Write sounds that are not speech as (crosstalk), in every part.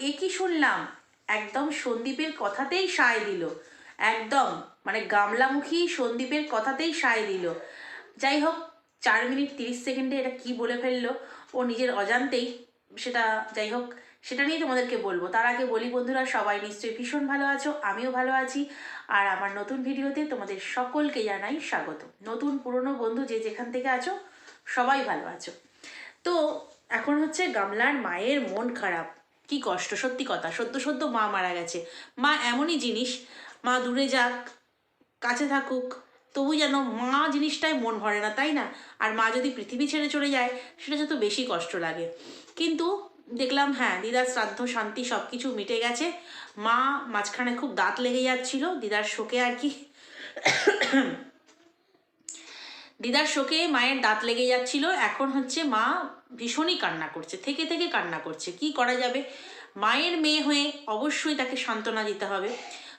এ কি শুনলাম। একদম সন্দীপের কথাতেই সায় দিল। একদম মানে গামলামুখী সন্দীপের কথাতেই সায় দিল। যাই হোক, চার মিনিট তিরিশ সেকেন্ডে এটা কি বলে ফেলল, ও নিজের অজান্তেই সেটা, যাই হোক, সেটা নিয়ে তোমাদেরকে বলব। তার আগে বলি বন্ধুরা, সবাই নিশ্চয়ই ভীষণ ভালো আছো, আমিও ভালো আছি। আর আমার নতুন ভিডিওতে তোমাদের সকলকে জানাই স্বাগত। নতুন, পুরনো বন্ধু যে যেখান থেকে আছো, সবাই ভালো আছো। তো এখন হচ্ছে গামলার মায়ের মন খারাপ। কি কষ্ট, সত্যি কথা, সদ্য সদ্য মা মারা গেছে। মা এমনই জিনিস, মা দূরে যাক, কাছে থাকুক, তবু যেন মা জিনিসটাই মন ভরে না, তাই না? আর মা যদি পৃথিবী ছেড়ে চলে যায়, সেটা যত বেশি কষ্ট লাগে। কিন্তু দেখলাম হ্যাঁ দিদার শ্রাদ্ধ, শান্তি সব কিছু মিটে গেছে। মা মাঝখানে খুব দাঁত লেগে যাচ্ছিল, দিদার শোকে আর কি। দিদার শোকে মায়ের দাঁত লেগে যাচ্ছিল। এখন হচ্ছে মা ভীষণই কান্না করছে, থেকে থেকে কান্না করছে। কি করা যাবে? মায়ের মেয়ে হয়ে অবশ্যই তাকে সান্ত্বনা দিতে হবে।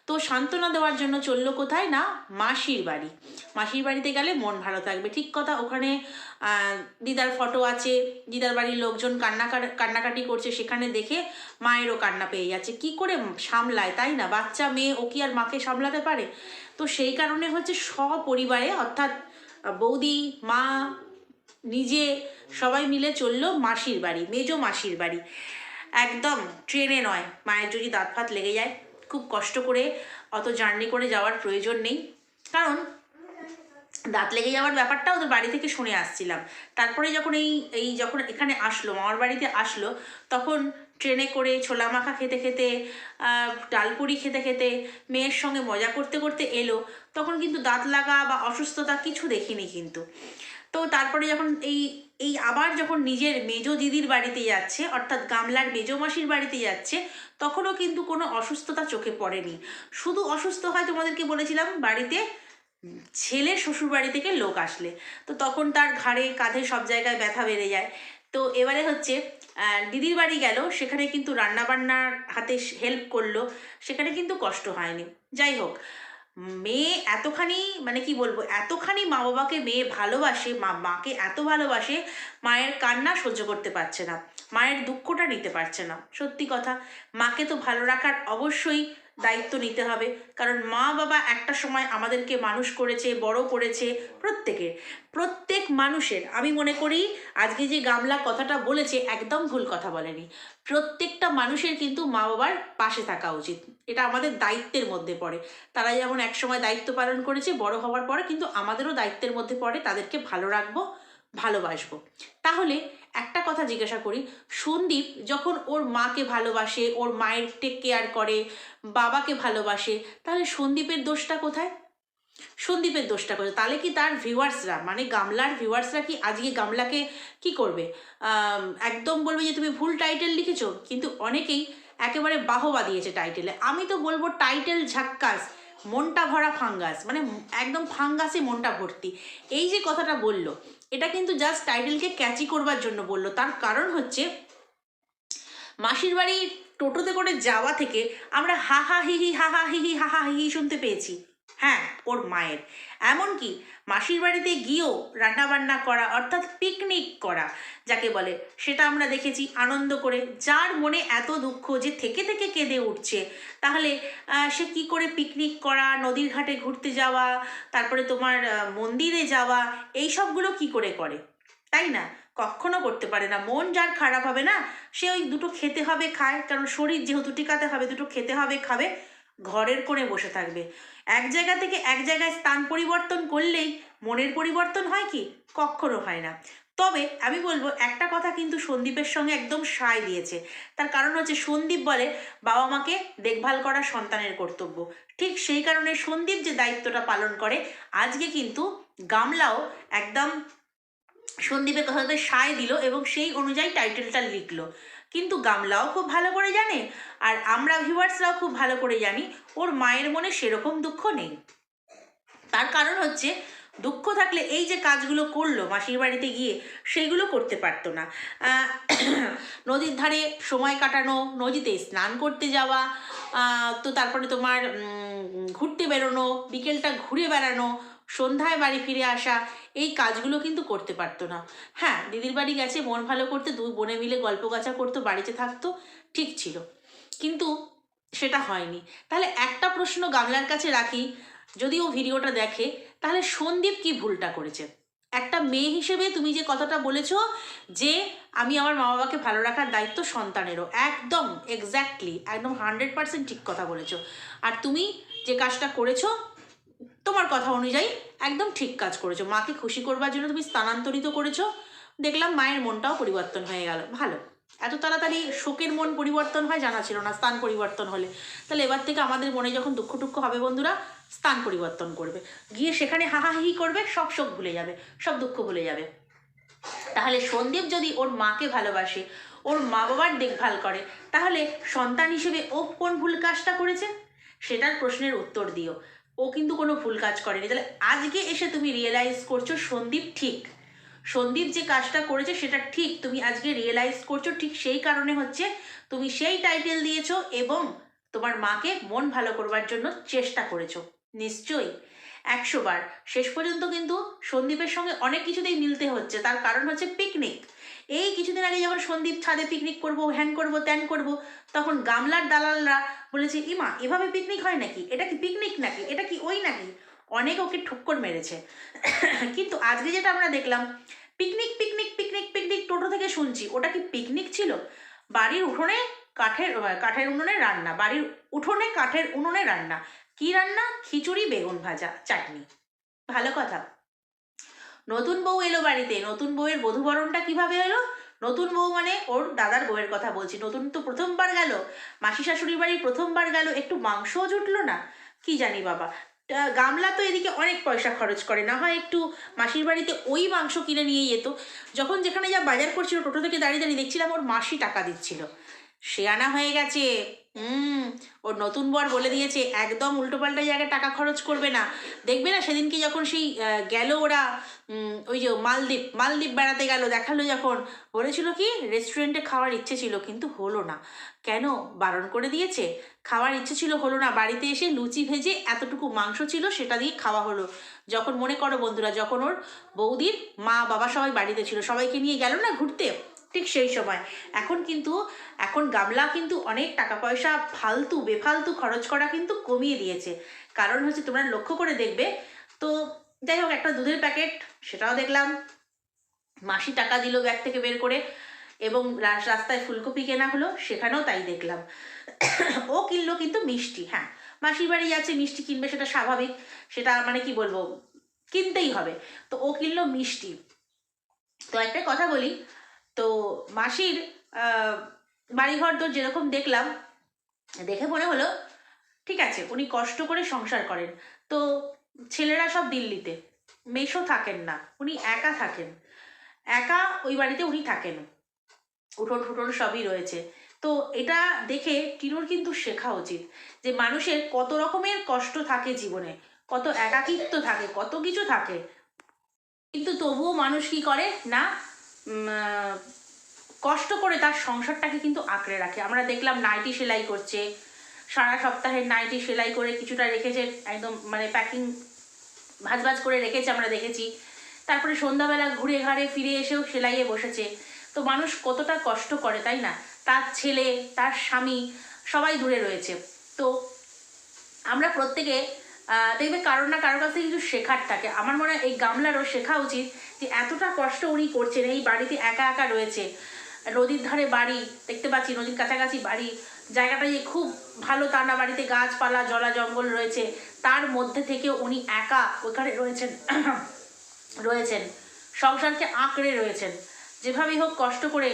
তো সান্ত্বনা দেওয়ার জন্য চলল কোথায় না? মাসির বাড়ি। মাসির বাড়িতে গেলে মন ভালো থাকবে। ঠিক কথা, ওখানে দিদার ফটো আছে। দিদার বাড়ির লোকজন কান্না কান্নাকাটি করছে। সেখানে দেখে মায়েরও কান্না পেয়ে যাচ্ছে। কি করে সামলায়, তাই না? বাচ্চা, মেয়ে, ও কি আর মাকে সামলাতে পারে? তো সেই কারণে হচ্ছে সপরিবারে, অর্থাৎ বৌদি, মা, নিজে সবাই মিলে চলল মাসির বাড়ি, মেজো মাসির বাড়ি। একদম ট্রেনে নয়, মায়ের যদি দাঁত ফাত লেগে যায়। খুব কষ্ট করে, অত জার্নি করে যাওয়ার প্রয়োজন নেই। কারণ দাঁত লেগে যাওয়ার ব্যাপারটা ওদের বাড়ি থেকে শুনে আসছিলাম। তারপরে যখন এই এই যখন এখানে আসলো, মামার বাড়িতে আসলো, তখন ট্রেনে করে ছোলা মাখা খেতে খেতে ডালপুরি খেতে খেতে, মেয়ের সঙ্গে মজা করতে করতে এলো। তখন কিন্তু দাঁত লাগা বা অসুস্থতা কিছু দেখিনি কিন্তু। তো তারপরে যখন এই এই আবার যখন নিজের মেজো দিদির বাড়িতে যাচ্ছে, অর্থাৎ গামলার মেজো মাসির বাড়িতে যাচ্ছে, তখনও কিন্তু কোনো অসুস্থতা চোখে পড়েনি। শুধু অসুস্থ হয় তোমাদেরকে বলেছিলাম, বাড়িতে ছেলে শ্বশুর বাড়ি থেকে লোক আসলে। তো তখন তার ঘাড়ে, কাঁধে সব জায়গায় ব্যথা বেড়ে যায়। তো এবারে হচ্ছে দিদির বাড়ি গেল, সেখানে কিন্তু রান্নাবান্নার হাতে হেল্প করল, সেখানে কিন্তু কষ্ট হয়নি। যাই হোক মেয়ে এতখানি মানে কি বলব, এতখানি মা বাবাকে মেয়ে ভালোবাসে, মা, মাকে এত ভালোবাসে, মায়ের কান্না সহ্য করতে পারছে না, মায়ের দুঃখটা নিতে পারছে না। সত্যি কথা, মাকে তো ভালো রাখার অবশ্যই দায়িত্ব নিতে হবে। কারণ মা বাবা একটা সময় আমাদেরকে মানুষ করেছে, বড় করেছে প্রত্যেকের। প্রত্যেক মানুষের। আমি মনে করি, আজকে যে গামলা কথাটা বলেছে, একদম ভুল কথা বলেনি। প্রত্যেকটা মানুষের কিন্তু মা বাবার পাশে থাকা উচিত। এটা আমাদের দায়িত্বের মধ্যে পড়ে। তারা যেমন একসময় দায়িত্ব পালন করেছে, বড় হওয়ার পরে কিন্তু আমাদেরও দায়িত্বের মধ্যে পড়ে। তাদেরকে ভালো রাখব, ভালোবাসবো। তাহলে একটা কথা জিজ্ঞাসা করি, সন্দীপ যখন ওর মাকে ভালোবাসে, ওর মায়ের টেক কেয়ার করে, বাবাকে ভালোবাসে, তাহলে সন্দীপের দোষটা কোথায়? সন্দীপের দোষটা কোথায়? তাহলে কি তার ভিউয়ার্সরা মানে গামলার ভিউয়ার্সরা কি আজকে গামলাকে কি করবে? একদম বলবে যে তুমি ভুল টাইটেল লিখেছো, কিন্তু অনেকেই একেবারে বাহবা দিয়েছে টাইটেলে আমি তো বলব টাইটেল ঝাক্কাস, মনটা ভরা ফাঙ্গাস মানে একদম ফাঙ্গাসে মনটা ভর্তি। এই যে কথাটা বলল এটা কিন্তু জাস্ট টাইটেলকে ক্যাচি করবার জন্য বলল। তার কারণ হচ্ছে, মাসির বাড়ি টোটোতে করে যাওয়া থেকে আমরা হা হা হি হি হা হা হি হি হা হা হি হি শুনতে পেয়েছি। হ্যাঁ ওর মায়ের। এমনকি মাসির বাড়িতে গিয়েও রান্নাবান্না করা, অর্থাৎ পিকনিক করা, যাকে বলে, সেটা আমরা দেখেছি আনন্দ করে। যার মনে এত দুঃখ যে থেকে থেকে কেঁদে উঠছে। তাহলে সে কি করে পিকনিক করা, নদীর ঘাটে ঘুরতে যাওয়া, তারপরে তোমার মন্দিরে যাওয়া, এই সবগুলো কি করে করে? তাই না? কখনো করতে পারে না। মন যার খারাপ হবে না, সে ওই দুটো খেতে হবে, খায়। কারণ শরীর যেহেতু টিকাতে হবে, দুটো খেতে হবে, খাবে। ঘরের কোণে বসে থাকবে। এক জায়গা থেকে এক জায়গায় স্থান পরিবর্তন করলেই মনের পরিবর্তন হয় কি? কখনো হয় না। তবে আমি বলব, একটা কথা কিন্তু সন্দীপের সঙ্গে একদম সায় দিয়েছে। তার কারণ হচ্ছে সন্দীপ বলে বাবা মাকে দেখভাল করা সন্তানের কর্তব্য। ঠিক সেই কারণে সন্দীপ যে দায়িত্বটা পালন করে, আজকে কিন্তু গামলাও একদম সন্দীপের কথাতে সায় দিল এবং সেই অনুযায়ী টাইটেলটা লিখলো। কিন্তু গামলাও খুব ভালো করে জানে আর আমরা ভিউয়ার্সরাও খুব ভালো করে জানি, ওর মায়ের মনে সেরকম দুঃখ নেই। তার কারণ হচ্ছে, দুঃখ থাকলে এই যে কাজগুলো করল মাসির বাড়িতে গিয়ে, সেগুলো করতে পারতো না। (clears throat) নদীর ধারে সময় কাটানো, নদীতে স্নান করতে যাওয়া তো তারপরে তোমার ঘুরতে বেরোনো, বিকেলটা ঘুরে বেড়ানো সন্ধ্যায় বাড়ি ফিরে আসা, এই কাজগুলো কিন্তু করতে পারতো না। হ্যাঁ দিদির বাড়ি গেছে, মন ভালো করতে দুই বোনে মিলে গল্প গাছা করতো, বাড়িতে থাকতো, ঠিক ছিল। কিন্তু সেটা হয়নি। তাহলে একটা প্রশ্ন গামলার কাছে রাখি, যদি ও ভিডিওটা দেখে, তাহলে সন্দীপ কি ভুলটা করেছে? একটা মেয়ে হিসেবে তুমি যে কথাটা বলেছ যে আমি আমার মা বাবাকে ভালো রাখার দায়িত্ব সন্তানেরও, একদম এক্স্যাক্টলি একদম হান্ড্রেড পার্সেন্ট ঠিক কথা বলেছ। আর তুমি যে কাজটা করেছ তোমার কথা অনুযায়ী একদম ঠিক কাজ করেছ। মাকে খুশি করবার জন্য তুমি স্থানান্তরিত করেছ। দেখলাম মায়ের মনটাও পরিবর্তন হয়ে গেল। ভালো। এত তাড়াতাড়ি শোকের মন পরিবর্তন হয়, জানা ছিল না স্থান পরিবর্তন হলে। তাহলে এবার থেকে আমাদের মনে যখন দুঃখ টুক্ষ হবে বন্ধুরা, স্থান পরিবর্তন করবে। গিয়ে সেখানে হাহাহি করবে, সব শোক ভুলে যাবে, সব দুঃখ ভুলে যাবে। তাহলে সন্দীপ যদি ওর মাকে ভালোবাসে, ওর মা বাবার দেখভাল করে, তাহলে সন্তান হিসেবে ও কোন ভুল কাজটা করেছে? সেটার প্রশ্নের উত্তর দিও। ও কিন্তু কোনো ভুল কাজ করেনি। তাহলে আজকে এসে তুমি রিয়েলাইজ করছ সন্দীপ ঠিক। সন্দীপ যে কাজটা করেছে সেটা ঠিক তুমি আজকে রিয়েলাইজ করছ। ঠিক সেই কারণে হচ্ছে তুমি সেই টাইটেল দিয়েছ এবং তোমার মাকে মন ভালো করবার জন্য চেষ্টা করেছ। নিশ্চয়ই। একশো বার। শেষ পর্যন্ত কিন্তু সন্দীপের সঙ্গে অনেক কিছুতেই মিলতে হচ্ছে। তার কারণ হচ্ছে পিকনিক এই কিছুদিন আগে যখন সন্দীপ ছাদে পিকনিক করব হ্যান করব ত্যান করব, তখন গামলার দালালরা বলেছে, ইমা, এভাবে পিকনিক হয় নাকি? এটা কি পিকনিক নাকি? এটা কি ওই নাকি? অনেক ওকে ঠুক্কর মেরেছে। কিন্তু আজকে যেটা আমরা দেখলাম পিকনিক পিকনিক পিকনিক পিকনিক টোটো থেকে শুনছি, ওটা কি পিকনিক ছিল? বাড়ির উঠোনে কাঠের কাঠের উনুনে রান্না, বাড়ির উঠোনে কাঠের উনুনে রান্না। কি রান্না? খিচুড়ি, বেগুন ভাজা, চাটনি। ভালো কথা। নতুন বউ এলো বাড়িতে, নতুন বউয়ের বধুবরণটা কীভাবে এলো নতুন বউ মানে ওর দাদার বউয়ের কথা বলছি, নতুন তো প্রথমবার গেল। মাসি শাশুড়ির বাড়ি প্রথমবার গেল, একটু মাংসও জুটলো না? কি জানি বাবা। গামলা তো এদিকে অনেক পয়সা খরচ করে, না হয় একটু মাসির বাড়িতে ওই মাংস কিনে নিয়ে যেত। যখন যেখানে যা বাজার করছিল, টোটো থেকে দাঁড়িয়ে দাঁড়িয়ে দেখছিলাম ওর মাসি টাকা দিচ্ছিল। সে আনা হয়ে গেছে। হুম ওর নতুন বর বলে দিয়েছে, একদম উল্টোপাল্টা জায়গায় টাকা খরচ করবে না। দেখবে না সেদিনকে যখন সেই গেল ওরা ওই যে মালদ্বীপ মালদ্বীপ বেড়াতে গেল, দেখাল যখন, বলেছিল কি, রেস্টুরেন্টে খাওয়ার ইচ্ছে ছিল, কিন্তু হলো না। কেন? বারণ করে দিয়েছে? খাওয়ার ইচ্ছে ছিল, হলো না। বাড়িতে এসে লুচি ভেজে এতটুকু মাংস ছিল, সেটা দিয়ে খাওয়া হলো। যখন মনে করো বন্ধুরা, যখন ওর বৌদির মা বাবা সবাই বাড়িতে ছিল, সবাইকে নিয়ে গেল না ঘুরতে? ঠিক সেই সময়। এখন কিন্তু, এখন গামলা কিন্তু অনেক টাকা পয়সা ফালতু, বেফালতু খরচ করা কিন্তু কমিয়ে দিয়েছে। কারণ হচ্ছে তোমরা লক্ষ্য করে দেখবে, তো যাই হোক, একটা দুধের প্যাকেট, সেটাও দেখলাম। মাসি টাকা দিল ব্যাগ থেকে বের করে, এবং রাস্তায় ফুলকপি কেনা হলো, সেখানেও তাই দেখলাম। ও কিনলো কিন্তু মিষ্টি হ্যাঁ। মাসির বাড়ি যাচ্ছে মিষ্টি কিনবে সেটা স্বাভাবিক, সেটা মানে কি বলব, কিনতেই হবে। তো ও কিনলো মিষ্টি। তো একটা কথা বলি তো মাসির বাড়িঘর তো যেরকম দেখলাম, দেখে মনে হলো, ঠিক আছে, উনি কষ্ট করে সংসার করেন। তো ছেলেরা সব দিল্লিতে মেশো থাকেন না, উনি একা থাকেন। একা ওই বাড়িতে উনি থাকেন। উঠোন ফুটন সবই রয়েছে। তো এটা দেখে টিনুর কিন্তু শেখা উচিত যে মানুষের কত রকমের কষ্ট থাকে জীবনে, কত একাকিত্ব থাকে, কত কিছু থাকে। কিন্তু তবুও মানুষ কি করে? না কষ্ট করে তার সংসারটাকে কিন্তু আঁকড়ে রাখে। আমরা দেখলাম নাইটি সেলাই করছে। সারা সপ্তাহের নাইটি সেলাই করে কিছুটা রেখেছে, একদম মানে প্যাকিং ভাজ ভাজ করে রেখেছে আমরা দেখেছি। তারপরে সন্ধ্যাবেলা ঘুরে ঘাড়ে ফিরে এসেও সেলাইয়ে বসেছে। তো মানুষ কতটা কষ্ট করে, তাই না? তার ছেলে, তার স্বামী, সবাই দূরে রয়েছে। তো আমরা প্রত্যেকে দেখবে কারোর না কারোর কাছ থেকে কিছু শেখার থাকে। আমার মনে হয় এই গামলারও শেখা উচিত যে এতটা কষ্ট উনি করছেন, এই বাড়িতে একা একা রয়েছে। নদীর ধারে বাড়ি, দেখতে পাচ্ছি নদীর কাছাকাছি বাড়ি। জায়গাটা যে খুব ভালো তা না, বাড়িতে গাছপালা, জলা জঙ্গল রয়েছে। তার মধ্যে থেকে উনি একা ওখানে রয়েছেন (clears throat) রয়েছেন। সংসারকে আঁকড়ে রয়েছেন। যেভাবেই হোক কষ্ট করে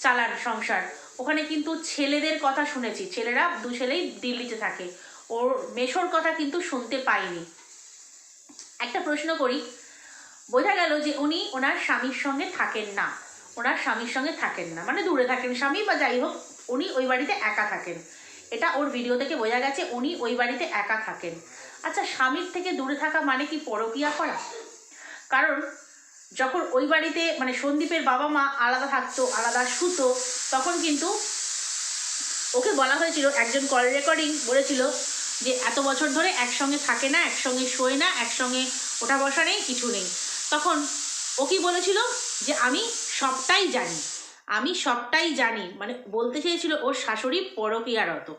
চালান সংসার। ওখানে কিন্তু ছেলেদের কথা শুনেছি। ছেলেরা দু ছেলেই দিল্লিতে থাকে। ওর মেশোর কথা কিন্তু শুনতে পাইনি। একটা প্রশ্ন করি বোঝা গেল যে উনি ওনার স্বামীর সঙ্গে থাকেন না। ওনার স্বামীর সঙ্গে থাকেন না। মানে দূরে থাকেন। স্বামী বা যাই হোক, উনি ওই বাড়িতে একা থাকেন। এটা ওর ভিডিও থেকে বোঝা গেছে উনি ওই বাড়িতে একা থাকেন। আচ্ছা স্বামীর থেকে দূরে থাকা মানে কি পরকিয়া করা? কারণ যখন ওই বাড়িতে মানে সন্দীপের বাবা মা আলাদা থাকতো, আলাদা শুতো, তখন কিন্তু ওকে বলা হয়েছিল, একজন কল রেকর্ডিং বলেছিল যে এত বছর ধরে একসঙ্গে থাকে না, একসঙ্গে শোয় না, একসঙ্গে ওটা বসা নেই, কিছু নেই। তখন ও কি বলেছিল? যে আমি সবটাই জানি। আমি সবটাই জানি। মানে বলতে চেয়েছিল, ওর শাশুড়ি পরকীয়ারত।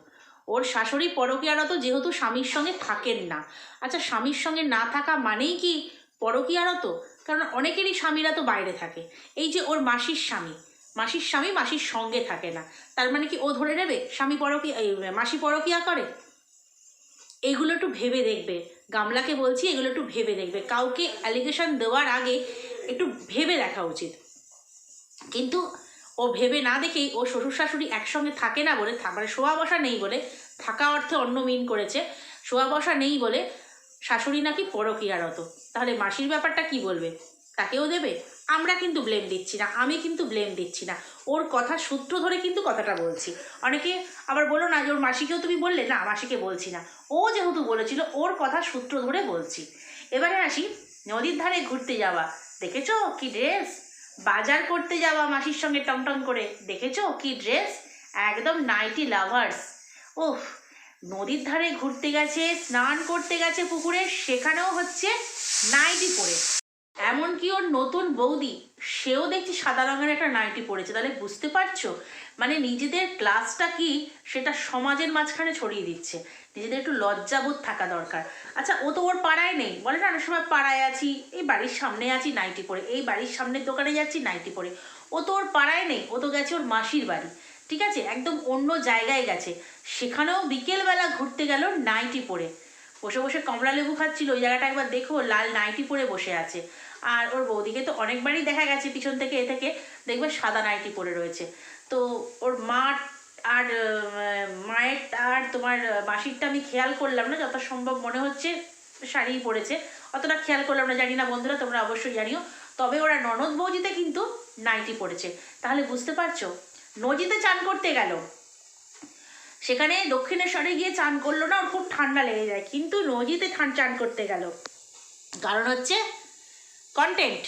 ওর শাশুড়ি পরকীয়ারত যেহেতু স্বামীর সঙ্গে থাকেন না। আচ্ছা স্বামীর সঙ্গে না থাকা মানেই কি পরকীয়ারত? কারণ অনেকেরই স্বামীরা তো বাইরে থাকে। এই যে ওর মাসির স্বামী মাসির স্বামী মাসির সঙ্গে থাকে না। তার মানে কি ও ধরে নেবে, স্বামী পরকীয়া মাসি পরকীয়া করে? এগুলো একটু ভেবে দেখবে। গামলাকে বলছি, এগুলো একটু ভেবে দেখবে। কাউকে অ্যালিগেশন দেওয়ার আগে একটু ভেবে দেখা উচিত। কিন্তু ও ভেবে না দেখেই ও শ্বশুর শাশুড়ি একসঙ্গে থাকে না বলে মানে শোয়া বসা নেই বলে, থাকা অর্থে অন্য মিন করেছে। শোয়া বসা নেই বলে শাশুড়ি নাকি পরকীয়ারত তাহলে মাসির ব্যাপারটা কি বলবে? তাকেও দেবে? আমরা কিন্তু ব্লেম দিচ্ছি না, আমি কিন্তু ব্লেম দিচ্ছি না। ওর কথা সূত্র ধরে কিন্তু কথাটা বলছি। অনেকে আবার বলো না যে ওর মাসিকেও তুমি বললে? না, মাসিকে বলছি না। ও যেহেতু বলেছিল, ওর কথা সূত্র ধরে বলছি। এবারে আসি নদীর ধারে ঘুরতে যাওয়া। দেখেছ কি ড্রেস বাজার করতে যাওয়া মাসির সঙ্গে টংটং করে। দেখেছ কি ড্রেস একদম নাইটি লাভার্স। ওহ নদীর ধারে ঘুরতে গেছে, স্নান করতে গেছে পুকুরে, সেখানেও হচ্ছে নাইটি পরে। এমনকি ওর নতুন বৌদি, সেও দেখছি সাদা রঙের একটা নাইটি পরেছে। তাহলে বুঝতে পারছ? মানে নিজেদের ক্লাসটা কি সেটা সমাজের মাঝখানে ছড়িয়ে দিচ্ছে। নিজেদের একটু লজ্জাবোধ থাকা দরকার। আচ্ছা ও তো ওর পাড়ায় নেই। বলে না, অনেক সময় পাড়ায় আছি, এই বাড়ির সামনে আছি, নাইটি পরে। এই বাড়ির সামনের দোকানে যাচ্ছি, নাইটি পরে। ও তো ওর পাড়ায় নেই, ও তো গেছে ওর মাসির বাড়ি। ঠিক আছে? একদম অন্য জায়গায় গেছে। সেখানেও বিকেলবেলা ঘুরতে গেল নাইটি পরে। বসে বসে কমলা লেবু খাচ্ছিল। ওই জায়গাটা একবার দেখো, লাল নাইটি পরে বসে আছে। আর ওর বৌদিকে তো অনেকবারই দেখা গেছে পিছন থেকে, এ থেকে। দেখবে সাদা নাইটি পরে রয়েছে। তো ওর মা আর মায়ের আর তোমার মাসিরটা আমি খেয়াল করলাম না, যত সম্ভব মনে হচ্ছে শাড়িই পরেছে। অতটা খেয়াল করলাম না, জানি না বন্ধুরা, তোমরা অবশ্যই জানিও। তবে ওরা ননদ বৌজিতে কিন্তু নাইটি পরেছে। তাহলে বুঝতে পারছ? নদীতে চান করতে গেল। সেখানে দক্ষিণেশ্বরে গিয়ে চান করল না, ওর খুব ঠান্ডা লেগে যায়। কিন্তু নদীতে চান করতে গেল। কারণ হচ্ছে কন্টেন্ট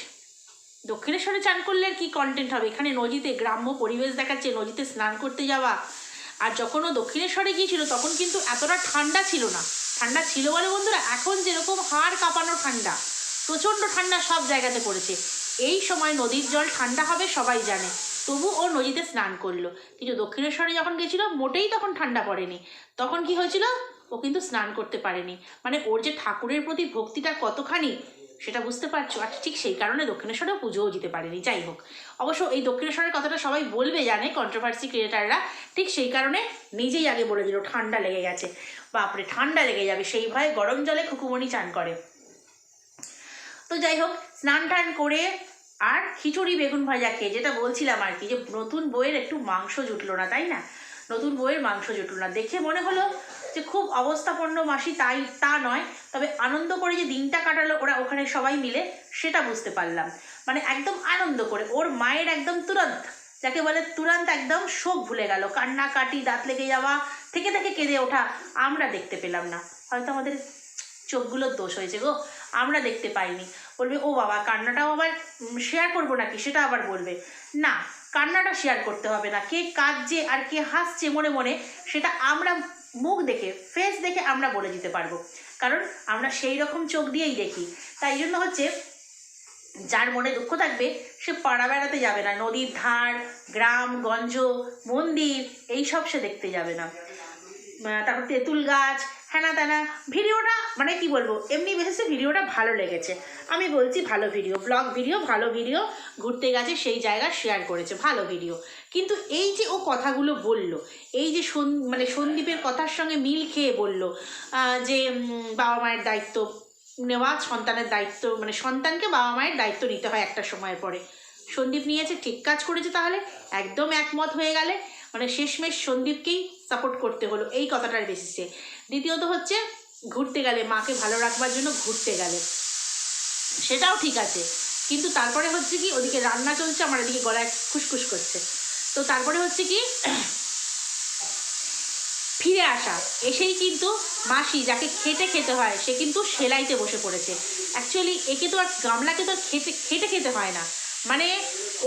দক্ষিণেশ্বরে চান করলে আর কি কন্টেন্ট হবে? এখানে নদীতে গ্রাম্য পরিবেশ দেখাচ্ছে, নদীতে স্নান করতে যাওয়া। আর যখন ও দক্ষিণেশ্বরে গিয়েছিল, তখন কিন্তু এতটা ঠান্ডা ছিল না। ঠান্ডা ছিল বলে বন্ধুরা, এখন যেরকম হাড় কাঁপানো ঠান্ডা, প্রচণ্ড ঠান্ডা সব জায়গাতে পড়েছে। এই সময় নদীর জল ঠান্ডা হবে, সবাই জানে। তবু ও নদীতে স্নান করল। কিন্তু দক্ষিণেশ্বরে যখন গেছিল মোটেই তখন ঠান্ডা পড়েনি। তখন কি হয়েছিল? ও কিন্তু স্নান করতে পারেনি। মানে ওর যে ঠাকুরের প্রতি ভক্তিটা কতখানি সেটা বুঝতে পারছ? আর ঠিক সেই কারণে দক্ষিণেশ্বরেও পুজোও দিতে পারেনি, যাই হোক। অবশ্য এই দক্ষিণেশ্বরের কথাটা সবাই বলবে জানে কন্ট্রোভার্সি ক্রিয়েটাররা ঠিক সেই কারণে নিজেই আগে বলে দিল, ঠান্ডা লেগে গেছে। বাপরে, ঠান্ডা লেগে যাবে, সেই ভয়ে গরম জলে খুকুমনি চান করে। তো যাই হোক, স্নান টান করে আর খিচুড়ি বেগুন ভাজা খেয়ে, যেটা বলছিলাম আর কি, যে নতুন বইয়ের একটু মাংস জুটলো না, তাই না? নতুন বইয়ের মাংস জুটলো না। দেখে মনে হলো যে খুব অবস্থাপন্ন মাসি, তাই তা নয়। তবে আনন্দ করে যে দিনটা কাটালো, ওরা ওখানে সবাই মিলে, সেটা বুঝতে পারলাম। মানে একদম আনন্দ করে, ওর মায়ের একদম তুরন্ত, যাকে বলে তুরন্ত একদম শোক ভুলে গেল। কান্না কাটি দাঁত লেগে যাওয়া, থেকে থেকে কেঁদে ওঠা, আমরা দেখতে পেলাম না। হয়তো আমাদের চোখগুলোর দোষ হয়েছে গো, আমরা দেখতে পাইনি। বলবে, ও বাবা, কান্নাটাও আবার শেয়ার করব নাকি? সেটা আবার বলবে, না, কান্নাটা শেয়ার করতে হবে না। কে কাঁদছে আর কে হাসছে মনে মনে, সেটা আমরা মুখ দেখে ফেস দেখে আমরা বলে দিতে পারব। কারণ আমরা সেই রকম চোখ দিয়েই দেখি। তাই জন্য হচ্ছে, যার মনে দুঃখ থাকবে, সে পাড়া বেড়াতে যাবে না। নদীর ধার, গ্রাম, গঞ্জ, মন্দির, এইসব সে দেখতে যাবে না। তারপর তেঁতুল গাছ হ্যানা ত্যানা ভিডিওটা মানে কি বলব, এমনি বেসিসে ভিডিওটা ভালো লেগেছে। আমি বলছি ভালো ভিডিও, ব্লগ ভিডিও, ভালো ভিডিও, ঘুরতে গেছে সেই জায়গা শেয়ার করেছে, ভালো ভিডিও। কিন্তু এই যে ও কথাগুলো বলল, এই যে সন মানে সন্দীপের কথার সঙ্গে মিল খেয়ে বলল যে বাবা মায়ের দায়িত্ব নেওয়া, সন্তানের দায়িত্ব মানে সন্তানকে বাবা মায়ের দায়িত্ব নিতে হয় একটা সময়ের পরে। সন্দীপ নিয়েছে ঠিক কাজ করেছে তাহলে একদম একমত হয়ে গেলে মানে শেষমেশ সন্দীপকেই সাপোর্ট করতে হলো, এই কথাটার বেসিসে দ্বিতীয়ত হচ্ছে, ঘুরতে গেলে, মাকে ভালো রাখবার জন্য ঘুরতে গেলে। সেটাও ঠিক আছে, কিন্তু তারপরে হচ্ছে কি, ওদিকে রান্না চলছে, আমার এদিকে গলায় খুসখুস করছে। তো তারপরে হচ্ছে কি, ফিরে আসা। এসেই কিন্তু মাসি যাকে খেটে খেতে হয়, সে কিন্তু সেলাইতে বসে পড়েছে। অ্যাকচুয়ালি একে তো আর গামলাকে তো খেতে, খেটে খেতে হয় না। মানে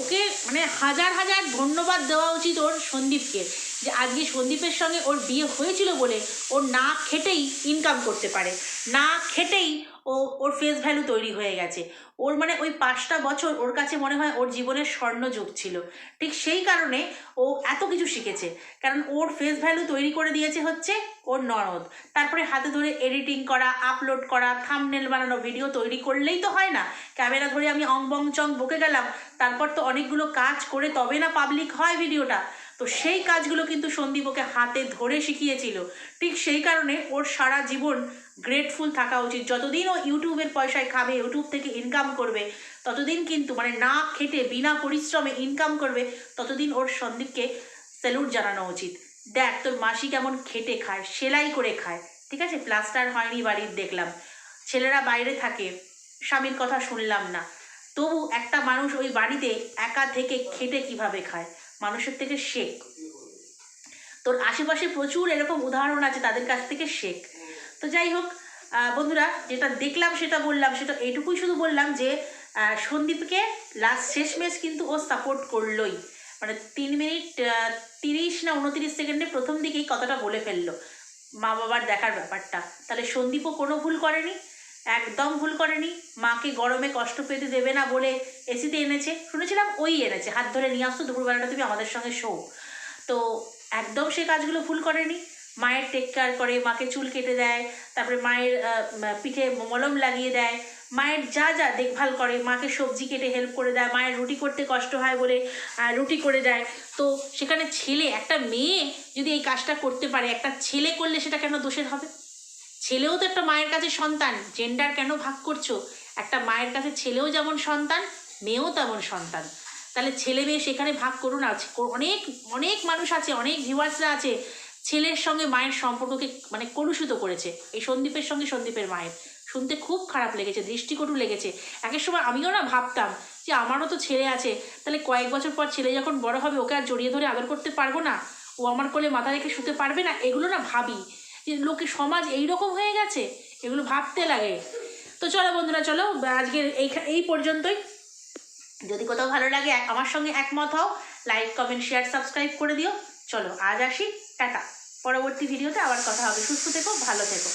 ওকে মানে হাজার হাজার ধন্যবাদ দেওয়া উচিত ওর সন্দীপকে, যে আজকে সন্দীপের সঙ্গে ওর বিয়ে হয়েছিল বলে ওর না খেটেই ইনকাম করতে পারে। না খেটেই ও, ওর ফেস ভ্যালু তৈরি হয়ে গেছে। ওর মানে ওই পাঁচটা বছর ওর কাছে মনে হয় ওর জীবনের স্বর্ণযুগ ছিল। ঠিক সেই কারণে ও এত কিছু শিখেছে। কারণ ওর ফেস ভ্যালু তৈরি করে দিয়েছে হচ্ছে ওর ননদ। তারপরে হাতে ধরে এডিটিং করা আপলোড করা থামনেল বানানো ভিডিও তৈরি করলেই তো হয় না। ক্যামেরা ধরে আমি অং বং চং বকে গেলাম। তারপর তো অনেকগুলো কাজ করে তবে না পাবলিক হয় ভিডিওটা তো সেই কাজগুলো কিন্তু সন্দীপ ওকে হাতে ধরে শিখিয়েছিল। ঠিক সেই কারণে ওর সারা জীবন গ্রেটফুল থাকা উচিত। যতদিন ও ইউটিউবের পয়সায় খাবে, ইউটিউব থেকে ইনকাম করবে, ততদিন কিন্তু মানে না খেটে, বিনা পরিশ্রমে ইনকাম করবে, ততদিন ওর সন্দীপকে স্যালুট জানানো উচিত। দেখ, তোর মাসি কেমন খেটে খায়, সেলাই করে খায়। ঠিক আছে? প্লাস্টার হয়নি বাড়ির, দেখলাম। ছেলেরা বাইরে থাকে, স্বামীর কথা শুনলাম না। তবু একটা মানুষ ওই বাড়িতে একা থেকে খেটে কীভাবে খায়? মানুষের থেকে শেখ। তোর আশেপাশে প্রচুর এরকম উদাহরণ আছে তাদের কাছ থেকে শেখ। তো যাই হোক বন্ধুরা, যেটা দেখলাম, সেটা বললাম, সেটা এইটুকুই শুধু বললাম যে সন্দীপকে লাস্ট শেষমেশ কিন্তু ও সাপোর্ট করলোই। মানে তিন মিনিট তিরিশ না উনতিরিশ সেকেন্ডে প্রথম দিকেই কথাটা বলে ফেলল। মা বাবার দেখার ব্যাপারটা। তাহলে সন্দীপও কোনো ভুল করেনি। একদম ভুল করেনি। মাকে গরমে কষ্ট পেতে দেবে না বলে এসিতে এনেছে। শুনেছিলাম ওই এনেছে। হাত ধরে নিয়ে আসতো, দুপুরবেলাটা তুমি আমাদের সঙ্গে শো। তো একদম সে কাজগুলো ভুল করেনি। মায়ের টেক কেয়ার করে, মাকে চুল কেটে দেয়, তারপরে মায়ের পিঠে মলম লাগিয়ে দেয়। মায়ের যা যা দেখভাল করে, মাকে সবজি কেটে হেল্প করে দেয়, মায়ের রুটি করতে কষ্ট হয় বলে রুটি করে দেয়। তো সেখানে ছেলে, একটা মেয়ে যদি এই কাজটা করতে পারে, একটা ছেলে করলে সেটা কেন দোষের হবে? ছেলেও তো একটা মায়ের কাছে সন্তান জেন্ডার কেন ভাগ করছ? একটা মায়ের কাছে ছেলেও যেমন সন্তান, মেয়েও তেমন সন্তান। তাহলে ছেলে মেয়ে সেখানে ভাগ করুন আছে অনেক অনেক মানুষ আছে, অনেক ভিউয়ার্সরা আছে, ছেলের সঙ্গে মায়ের সম্পর্ককে মানে কলুষিত করেছে। এই সন্দীপের সঙ্গে সন্দীপের মায়ের। শুনতে খুব খারাপ লেগেছে, দৃষ্টিকটু লেগেছে। একের সময় আমিও না ভাবতাম যে আমারও তো ছেলে আছে, তাহলে কয়েক বছর পর ছেলে যখন বড় হবে, ওকে আর জড়িয়ে ধরে আদর করতে পারব না? ও আমার কোলে মাথা রেখে শুতে পারবে না? এগুলো না ভাবি। যে লোকে সমাজ এই রকম হয়ে গেছে, এগুলো ভাবতে লাগে। তো চলো বন্ধুরা, চলো, আজকের এই এই পর্যন্তই। যদি কোথাও ভালো লাগে আমার সঙ্গে একমত হও লাইক কমেন্ট শেয়ার সাবস্ক্রাইব করে দিও। চলো, আজ আসি, টাটা। পরবর্তী ভিডিওতে আবার কথা হবে। সুস্থ থেকো, ভালো থেকো।